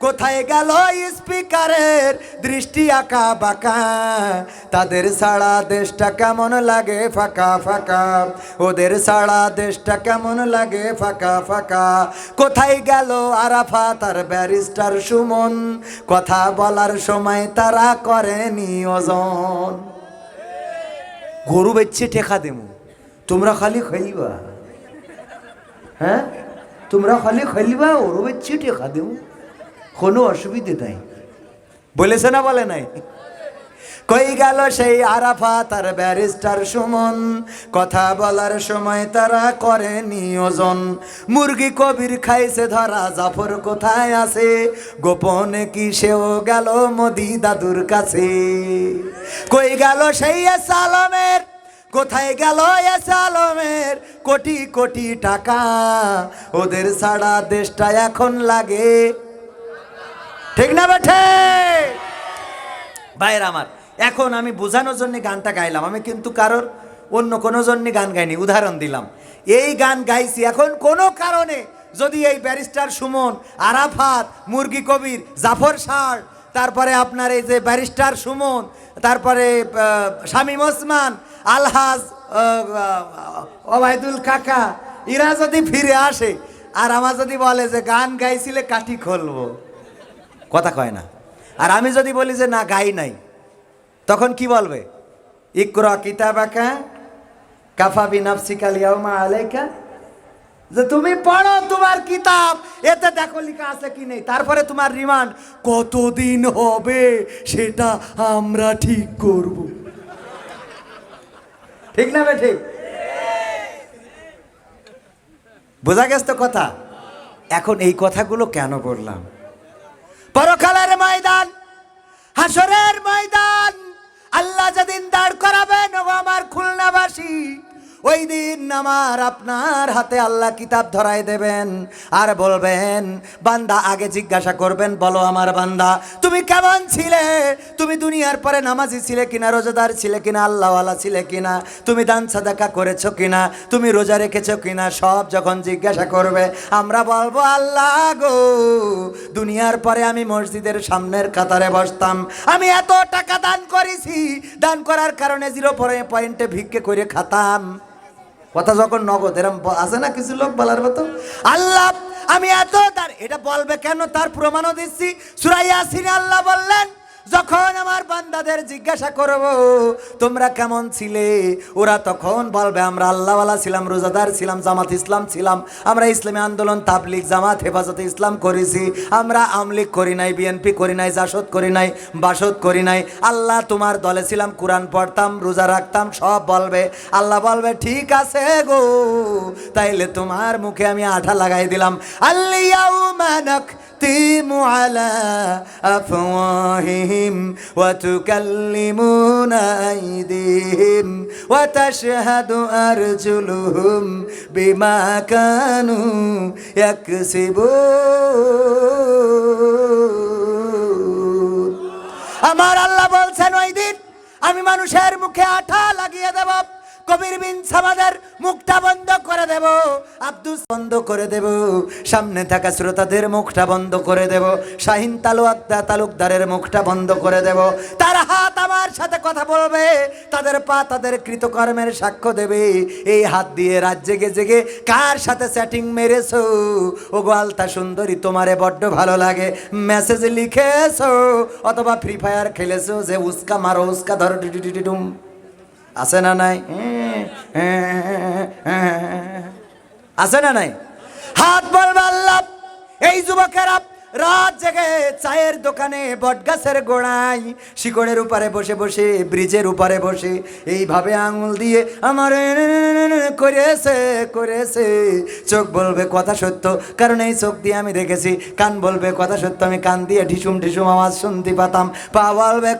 কোথায় গেল স্পিকারের দৃষ্টি আঁকা বাঁকা? তাদের সারা দেশটা কেমন লাগে ফাঁকা ফাঁকা? ওদের সারা দেশটা কেমন লাগে ফাঁকা ফাঁকা? কোথায় গেল আরাফা তার ব্যারিস্টার সুমন? কথা বলার সময় তারা করেনি ওজন। গরু বেচছে টেকা দেবো। তোমরা খালি খাইবা। হ্যাঁ? তোমরা খালি খাইবা ওরও বেচছে টেকা দেবো। কোনো অসুবিধে নাই। বলেছে না বলে নাই? কই গেল সেই আরাফা তার ব্যারিস্টার সুমন? কথা বলার সময় তারা করে নিয়োজন মুরগি কবির খাইছে ধরা, জাফর কোথায় আছে? গোপনে কি সেও গেল মোদি দাদুর কাছে? কই গেল সেই আলমের? কোথায় গেল এস আলমের? কোটি কোটি টাকা, ওদের ছাড়া দেশটা এখন লাগে। ঠিক না বেঠে ভাইয়ের আমার, এখন আমি বোঝানোর জন্য গানটা গাইলাম। আমি কিন্তু কারোর অন্য কোনো জন্য গান গাইনি, উদাহরণ দিলাম। এই গান গাইছি এখন কোনো কারণে যদি এই ব্যারিস্টার সুমন, আরাফাত, মুরগি কবির, জাফর সার, তারপরে আপনার এই যে ব্যারিস্টার সুমন, তারপরে শামীম ওসমান, আলহাজ ওবায়দুল কাকা, এরা যদি ফিরে আসে, আর আমার যদি বলে যে গান গাইছিলে কাঠি খুলবো। কথা কয় না। আর আমি যদি বলি যে না, গাই নাই, তখন কি বলবে? ইকরা কিতাবাকা কাফা বিনাফসিকা লিয়াউমা আলাইকা। যে তুমি পড়ো তোমার কিতাব, এতে দেখো লেখা আছে কি নেই। তারপরে তোমার রিমান্ড কতদিন হবে সেটা আমরা ঠিক করব। ঠিক না ঠিক বোঝা গেছে তো কথা? এখন এই কথাগুলো কেন বললাম? পরকালের ময়দান হাসরের ময়দান ওই দিন আমার আপনার হাতে আল্লাহ কিতাব ধরাই দেবেন। আর বলবেন, বান্দা, আগে জিজ্ঞাসা করবেন, বলো আমার বান্দা, তুমি কেমন ছিলে? তুমি দুনিয়ার পরে নামাজি ছিলে কিনা, রোজাদার ছিলে কিনা, আল্লাহওয়ালা ছিলে কিনা, তুমি দান সাদাকা করেছ কিনা, তুমি রোজা রেখেছো কিনা, সব যখন জিজ্ঞাসা করবে, আমরা বলব, আল্লাহ গো, দুনিয়ার পরে আমি মসজিদের সামনের কাতারে বসতাম। আমি এত টাকা দান করেছি, দান করার কারণে জিরো পয়েন্টে ভিক্ষে করে খাতাম। কথা যখন নগদ, এরম আছে না কিছু লোক বলার মতো? আল্লাহ, আমি এত তার এটা বলবে কেন? তার প্রমাণও দিচ্ছি। সুরাইয়া সিনে আল্লাহ বললেন যখন আমার বান্দাদের জিজ্ঞাসা করব, তোমরা কেমন ছিলে? ওরা তখন বলবে, আমরা আল্লাহওয়ালা ছিলাম, রোজাদার ছিলাম, জামাত ইসলাম ছিলাম। আমরা ইসলামী আন্দোলন তাবলিক জামাত, হেফাজতে ইসলাম করেছি। আমরা আমলিক করি নাই, বিএনপি করি নাই, জাসদ করি নাই, বাসদ করি নাই। আল্লাহ তোমার দলে ছিলাম, কোরআন পড়তাম, রোজা রাখতাম, সব বলবে। আল্লাহ বলবে, ঠিক আছে গো, তাইলে তোমার মুখে আমি আঠা লাগাই দিলাম। আল্লিয়াউমানাক تختم على أفواههم وتكلمنا أيديهم وتشهد أرجلهم بما كانوا يكسبون আমার আল্লাহ বলছেন ওই দিন আমি মানুষের মুখে আঠা লাগিয়ে দেব কবির বিন সামাদের মুখটা বন্ধ করে দেব আব্দুস বন্ধ করে দেব। সামনে থাকা শ্রোতাদের মুখটা বন্ধ করে দেব। শাহিন তালুয়াক্তা তালুকদারের মুখটা বন্ধ করে দেব। তার হাত আমার সাথে কথা বলবে, তাদের পা তাদের কৃতকর্মের সাক্ষ্য দেবে। এই হাত দিয়ে রাত জেগে জেগে কার সাথে সেটিং মেরেছো? ও গোয়ালতা সুন্দরী, তোমারে বড্ড ভালো লাগে। মেসেজ লিখেছো, অথবা ফ্রি ফায়ার খেলেছো যে উস্কা মারো, উস্কা ধরো আছে না নাই? আছে না নাই? হাত আল্লাহ। এই যুবকেরা, রাত জেগে চায়ের দোকানে বটগাছের গোড়ায়, শিকড়ের উপরে বসে বসে, ব্রিজের উপরে বসে, এইভাবে আঙুল দিয়ে আমার করেছে করেছে। চোখ বলবে কথা সত্য, কারণ এই চোখ দিয়ে আমি দেখেছি। কান বলবে কথা সত্য, আমি কান দিয়ে ঢিসুম ঢিসুম আওয়াজ শুনতে পাতাম। পা বলবে